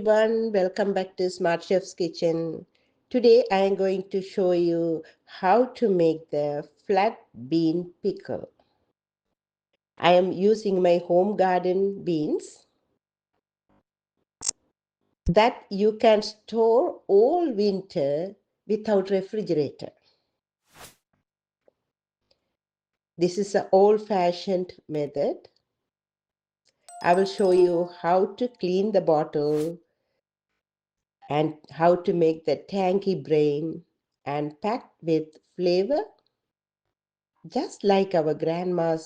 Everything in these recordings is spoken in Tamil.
everyone, welcome back to Smart Chef's Kitchen. Today I am going to show you how to make the flat bean pickle. I am using my home garden beans that you can store all winter without refrigerator. This is an old-fashioned method. I will show you how to clean the bottle and how to make the tanky brain and packed with flavor just like our grandmas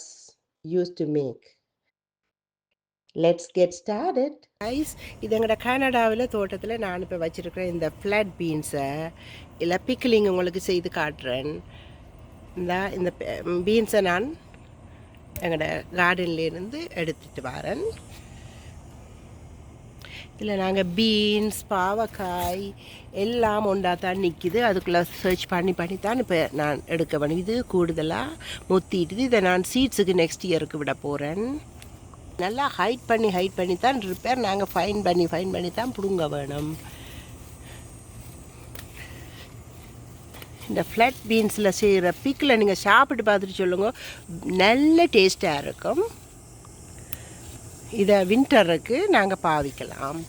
used to make. Let's get started guys இது எங்களோட கனடாவில் தோட்டத்தில் நான் இப்போ வச்சுருக்கிறேன் இந்த ஃப்ளட் பீன்ஸை இல்லை பிக்கிளிங் உங்களுக்கு செய்து காட்டுறேன். இந்த இந்த பீன்ஸை நான் எங்களோட கார்டன்லேருந்து எடுத்துகிட்டு வரேன். இதில் நாங்கள் பீன்ஸ் பாவக்காய் எல்லாம் ஒன்றா தான் நிற்கிது அதுக்குள்ளே சர்ச் பண்ணி பண்ணி தான் இப்போ நான் எடுக்க வேணும். இது கூடுதலாக முத்திட்டுது இதை. நான் சீட்ஸுக்கு நெக்ஸ்ட் இயருக்கு விட போகிறேன் நல்லா ஹைட் பண்ணி ஹைட் பண்ணி தான் ரிப்பேர் நாங்கள் ஃபைன் பண்ணி ஃபைன் பண்ணி தான் பிடுங்க வேணும். இந்த ஃப்ளட் பீன்ஸில் செய்கிற பிக்கில் நீங்கள் சாப்பிட்டு பார்த்துட்டு சொல்லுங்க. நல்ல டேஸ்ட்டாக இருக்கும். இதை வின்டருக்கு நாங்கள் பாவிக்கலாம்.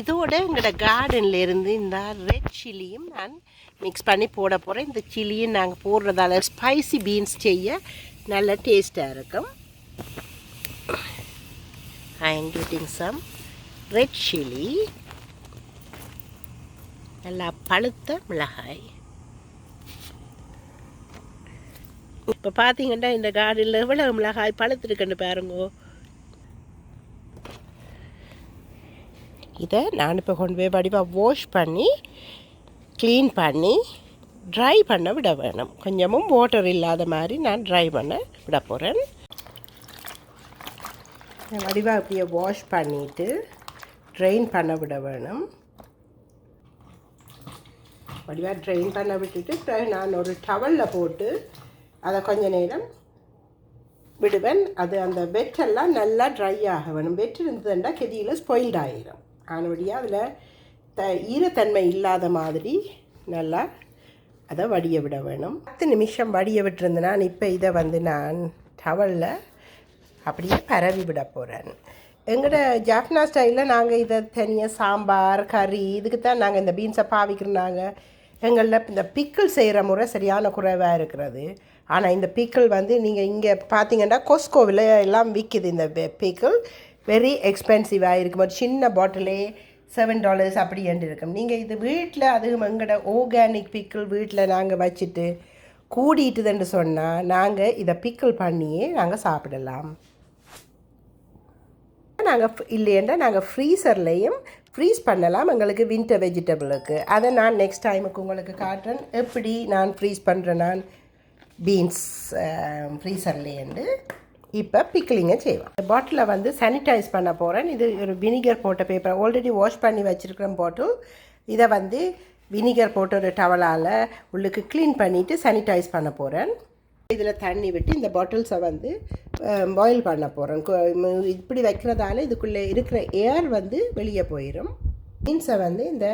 இதோட எங்களோட கார்டனில் இருந்து இந்த ரெட் சில்லியும் நான் மிக்ஸ் பண்ணி போட போகிறேன் இந்த சில்லியும் நாங்கள் போடுறதால ஸ்பைசி பீன்ஸ் செய்ய நல்ல டேஸ்ட்டாக இருக்கும். I am getting some red chilli நல்லா பழுத்த மிளகாய். இப்போ பார்த்தீங்கன்னா இந்த கார்டனில் எவ்வளோ மிளகாய் பழுத்துருக்குன்னு பாருங்கோ. இதை நான் இப்போ கொண்டு போய் வடிவாக வாஷ் பண்ணி க்ளீன் பண்ணி ட்ரை பண்ண விட வேணும். கொஞ்சமும் வாட்டர் இல்லாத மாதிரி நான் ட்ரை பண்ண விட போகிறேன் வடிவாக அப்படியே வாஷ் பண்ணிவிட்டு ட்ரெயின் பண்ண விட வேணும். வடிவாக ட்ரெயின் பண்ண விட்டுட்டு நான் ஒரு டவலில் போட்டு அதை கொஞ்ச நேரம் விடுவேன். அது அந்த வெட்டெல்லாம் நல்லா ட்ரை ஆக வேணும். வெட் இருந்ததுண்டா கெதியில் ஸ்பாயில்ட் ஆகிடும் ஆனபடியாக அதில் த ஈரத்தன்மை இல்லாத மாதிரி நல்லா அதை வடிய விட வேணும். பத்து நிமிஷம் வடிய விட்டுருந்தேன்னா இப்போ இதை வந்து நான் டவலில் அப்படியே பரவி விட போகிறேன் எங்களோட ஜாஃப்னா ஸ்டைலில் நாங்கள் இதை தனியாக சாம்பார் கறி இதுக்கு தான் நாங்கள் இந்த பீன்ஸை பாவிக்கிறோம் எங்களில் இந்த பிக்கிள் செய்கிற முறை சரியான குறைவாக இருக்கிறது. ஆனால் இந்த பீக்கிள் வந்து நீங்கள் இங்கே பார்த்தீங்கன்னா கொஸ்கோவில் எல்லாம் விற்கிது இந்த பீக்கிள். வெரி எக்ஸ்பென்சிவாக இருக்கும் ஒரு சின்ன பாட்டிலே செவன் டாலர்ஸ் அப்படி என்று இருக்கும். நீங்கள் இது வீட்டில் அதுவும் எங்களோட ஆர்கானிக் பிக்கிள் வீட்டில் நாங்கள் வச்சுட்டு கூடிட்டுதுன்னு சொன்னால் நாங்கள் இதை பிக்கிள் பண்ணியே நாங்கள் சாப்பிடலாம். நாங்கள் இல்லையென்றால் நாங்கள் ஃப்ரீசர்லேயும் ஃப்ரீஸ் பண்ணலாம் எங்களுக்கு வின்டர் வெஜிடபிளுக்கு அதை நான் நெக்ஸ்ட் டைமுக்கு உங்களுக்கு காட்டுறேன். எப்படி நான் ஃப்ரீஸ் பண்ணுறேன் நான்? பீன்ஸ் ஃப்ரீசர்லேருந்து இப்போ பிக்கிளிங்கை செய்வேன் பாட்டிலை வந்து சானிடைஸ் பண்ண போகிறேன் இது ஒரு வினிகர் போட்ட பேப்பர் ஆல்ரெடி வாஷ் பண்ணி வச்சுருக்கிற பாட்டில் இதை வந்து வினிகர் போட்ட ஒரு டவலால் உள்ளுக்கு க்ளீன் பண்ணிவிட்டு சானிடைஸ் பண்ண போகிறேன் இதில் தண்ணி விட்டு இந்த பாட்டில்ஸை வந்து um, பாயில் பண்ண போகிறேன் இப்படி வைக்கிறதால இதுக்குள்ளே இருக்கிற ஏர் வந்து வெளியே போயிடும் பீன்ஸை வந்து இந்த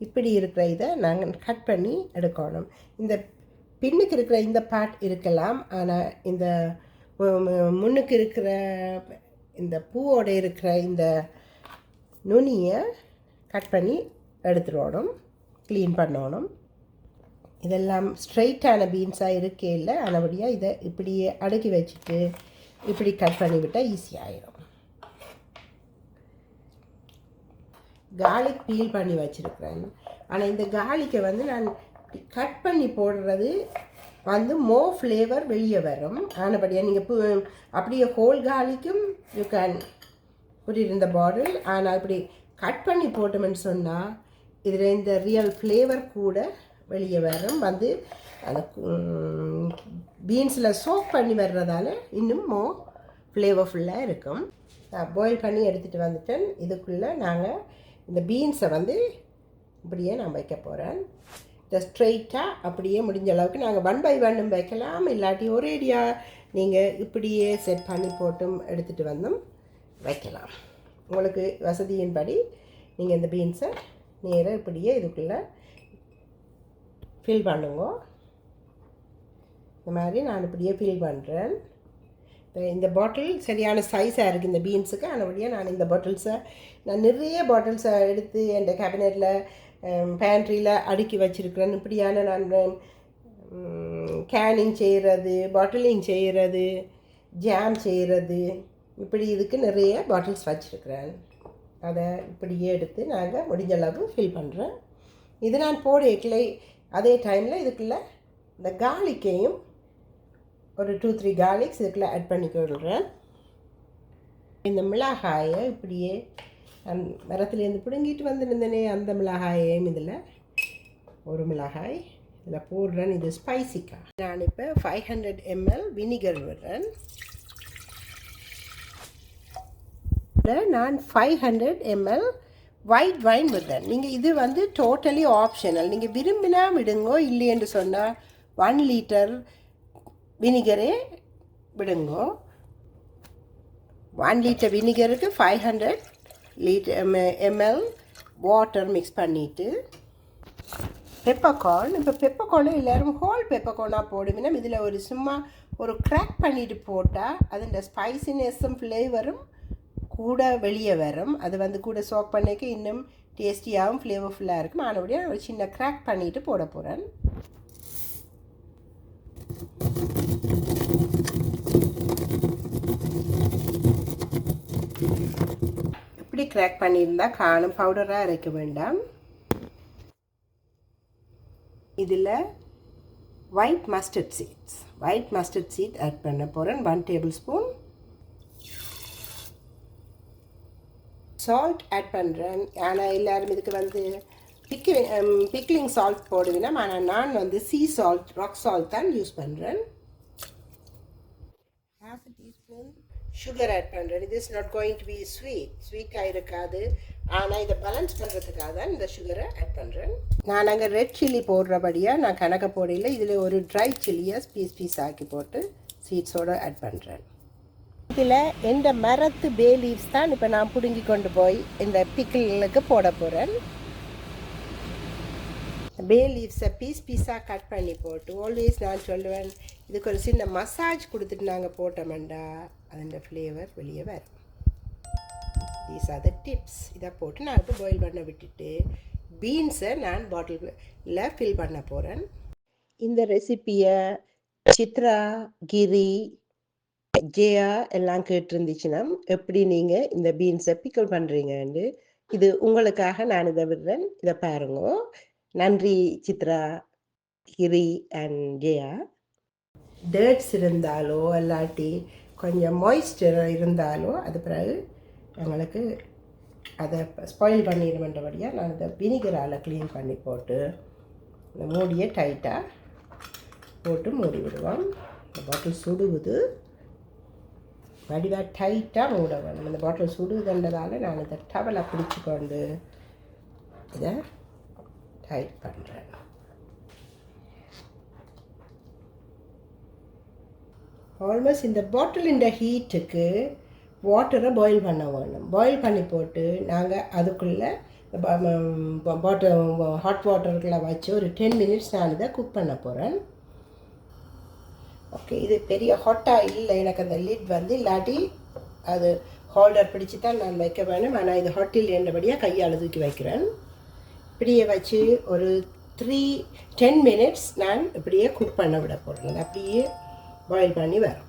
இப்படி இருக்கிற இதை நாங்கள் கட் பண்ணி எடுக்கணும். இந்த பின்னுக்கு இருக்கிற இந்த பார்ட் இருக்கலாம். ஆனால் இந்த முன்னுக்கு இருக்கிற இந்த பூவோடு இருக்கிற இந்த நுனியை கட் பண்ணி எடுத்துடணும். க்ளீன் பண்ணணும். இதெல்லாம் ஸ்ட்ரைட்டான பீன்ஸாக இருக்கே இல்லை. ஆனபடியாக இதை இப்படியே அடுக்கி வச்சுட்டு இப்படி கட் பண்ணிவிட்டால் ஈஸியாகிடும் கார்லிக் பீல் பண்ணி வச்சுருக்கிறேன். ஆனால் இந்த கார்லிக்கை வந்து நான் கட் பண்ணி போடுறது வந்து மோ ஃப்ளேவர் வெளியே வரும். ஆனபடியாக நீங்கள் அப்படியே ஹோல் காலிக்கும் யூ கேன் புரியிருந்த பாட்டில் ஆனால் இப்படி கட் பண்ணி போட்டோம்னு சொன்னால் இதில் இந்த ரியல் ஃப்ளேவர் கூட வெளியே வரும். வந்து அந்த பீன்ஸில் சோப் பண்ணி வர்றதால இன்னும் மோ ஃப்ளேவர்ஃபுல்லாக இருக்கும். நான் பாயில் பண்ணி எடுத்துகிட்டு வந்துட்டேன். இதுக்குள்ளே நாங்கள் இந்த பீன்ஸை வந்து இப்படியே நான் வைக்க போகிறேன் இந்த ஸ்ட்ரைட்டாக அப்படியே முடிஞ்ச அளவுக்கு நாங்கள் ஒன் பை ஒன்னும் வைக்கலாம். இல்லாட்டி ஒரேடியாக நீங்கள் இப்படியே செட் பண்ணி போட்டும் எடுத்துகிட்டு வந்தும் வைக்கலாம். உங்களுக்கு வசதியின்படி நீங்கள் இந்த பீன்ஸை நேராக இப்படியே இதுக்குள்ளே ஃபில் பண்ணுங்க. இந்த மாதிரி நான் இப்படியே ஃபில் பண்ணுறேன் இந்த பாட்டில் சரியான சைஸாக இருக்குது இந்த பீன்ஸுக்கு அதனுடைய நான் இந்த பாட்டில்ஸை நான் நிறைய பாட்டில்ஸை எடுத்து என் கேபினெட்டில் பேண்ட்ரியில் அடுக்கி வச்சுருக்கிறேன். இப்படியான நான் கேனிங் செய்கிறது பாட்டிலிங் செய்கிறது ஜாம் செய்கிறது இப்படி இதுக்கு நிறைய பாட்டில்ஸ் வச்சுருக்கிறேன். அதை இப்படியே எடுத்து நாங்கள் முடிஞ்ச அளவு ஃபில் பண்ணுறேன் இது நான் போடலை அதே டைமில் இதுக்குள்ளே இந்த கார்லிக்கையும் ஒரு டூ த்ரீ கார்லிக்ஸ் இதுக்குள்ளே ஆட் பண்ணி விடுறேன் இந்த மிளகாயை இப்படியே அந் மரத்துலேருந்து பிடுங்கிட்டு வந்துருந்தேனே அந்த மிளகாயையும் இதில் ஒரு மிளகாய் இதில் போடுறேன். இது ஸ்பைசிக்கா நான் இப்போ ஃபைவ் ஹண்ட்ரட் எம்எல் வினிகர் விடுறேன். நான் five hundred ML white wine விடுறேன். நீங்கள் இது வந்து டோட்டலி ஆப்ஷனல் நீங்கள் விரும்பினா விடுங்கோ இல்லையென்று சொன்னால் ஒன் லிட்டர் வினிகரே விடுங்கோ. One litre வினிகருக்கு five hundred litre M ML water mix பண்ணிவிட்டு பெப்பர்கார்ன் இப்போ பெப்பர்கார்னு எல்லோரும் ஹோல் பெப்பர்கார்னாக போடுவீங்கன்னா இதில் ஒரு சும்மா ஒரு க்ராக் பண்ணிட்டு போட்டால் அதோட ஸ்பைசினஸும் ஃப்ளேவரும் கூட வெளியே வரும். அது வந்து கூட சோக் பண்ணிக்க இன்னும் டேஸ்டியாகவும் ஃப்ளேவர்ஃபுல்லாக இருக்கும். ஆனபடியாக ஒரு சின்ன க்ராக் பண்ணிவிட்டு போட போகிறேன் இப்படி கிராக் பண்ணியிருந்தா காணும் பவுடராக அரைக்க வேண்டாம். இதில் white mustard seeds white mustard seed add பண்ண போகிறேன் one tablespoon salt add பண்ணுறேன் ஆனால் எல்லோரும் இதுக்கு வந்து பிக்கி பிக்லிங் சால்ட் போடுவீங்கன்னா ஆனால் நான் வந்து சீ சால்ட் ராக் சால்ட் தான் யூஸ் பண்ணுறேன் ஹாஃப் டீஸ்பூன் சுகர் ஆட் பண்ணுறேன் இது is not going to be sweet ஸ்வீட்டாக இருக்காது. ஆனால் இதை பேலன்ஸ் பண்ணுறதுக்காக தான் இந்த சுகரை ஆட் பண்ணுறேன் நான் அங்கே ரெட் சில்லி போடுறபடியாக நான் கணக்க போடையில் இதில் ஒரு ட்ரை சில்லியை பீஸ் பீஸ் ஆக்கி போட்டு சீட்ஸோடு ஆட் பண்ணுறேன் இதில் இந்த மரத்து பே லீவ்ஸ் தான் இப்போ நான் பிடுங்கி கொண்டு போய் இந்த பிக்கிளுக்கு போட போகிறேன் பே லீவ்ஸை பீஸ் பீஸாக கட் பண்ணி போட்டு ஆல்வேஸ் நான் சொல்லுவேன் இதுக்கு ஒரு சின்ன மசாஜ் கொடுத்துட்டு நாங்கள் போட்டோம்டா அதோட ஃப்ளேவர் வெளியே வரும். தீஸ் ஆர் த டிப்ஸ் இதை போட்டு நான் இப்போ பாயில் பண்ண விட்டுட்டு பீன்ஸை நான் பாட்டிலில் ஃபில் பண்ண போகிறேன் இந்த ரெசிப்பியை சித்ரா கிரி ஜெயா எல்லாம் கேட்டிருந்துச்சுன்னா எப்படி நீங்கள் இந்த பீன்ஸை பிக்கல் பண்ணுறீங்கன்னு இது உங்களுக்காக நான் இதை விடுறேன். இதை பாருங்க. நன்றி சித்ரா கிரி அண்ட் ஜெயா. டேட்ஸ் இருந்தாலோ இல்லாட்டி கொஞ்சம் மாய்ஸ்டர் இருந்தாலோ அது பிறகு எங்களுக்கு அதை ஸ்பாயில் பண்ணிடுமென்றபடியாக நான் அதை வினிகரால் க்ளீன் பண்ணி போட்டு இந்த மூடியை டைட்டாக போட்டு மூடி விடுவோம். இந்த பாட்டில் சுடுவது. வடிவாக டைட்டாக மூட வேணும் இந்த பாட்டில் சுடுதுன்றதால நான் இதை டவலை பிடிச்சி கொண்டு இதை டைப் பண்ணுறேன் ஆல்மோஸ்ட் இந்த பாட்டிலின் ஹீட்டுக்கு வாட்டரை பாயில் பண்ண வேணும். பாயில் பண்ணி போட்டு நாங்கள் அதுக்குள்ளே பாட்டில் ஹாட் வாட்டருக்குள்ளே வச்சு ஒரு டென் மினிட்ஸ் நான் இதை குக் பண்ண போகிறேன் ஓகே இது பெரிய ஹாட்டாக இல்லை. எனக்கு அந்த லிட் வந்து இல்லாட்டி அது ஹோல்டர் பிடிச்சி தான் நான் வைக்க வேணும். ஆனால் இது ஹாட்டில் என்றபடியாக கையால் தூக்கி வைக்கிறேன். இப்படியே வச்சு ஒரு த்ரீ டென் மினிட்ஸ் நான் இப்படியே குக் பண்ண விட போகிறேன் அப்படியே பாயில் பண்ணி வரோம்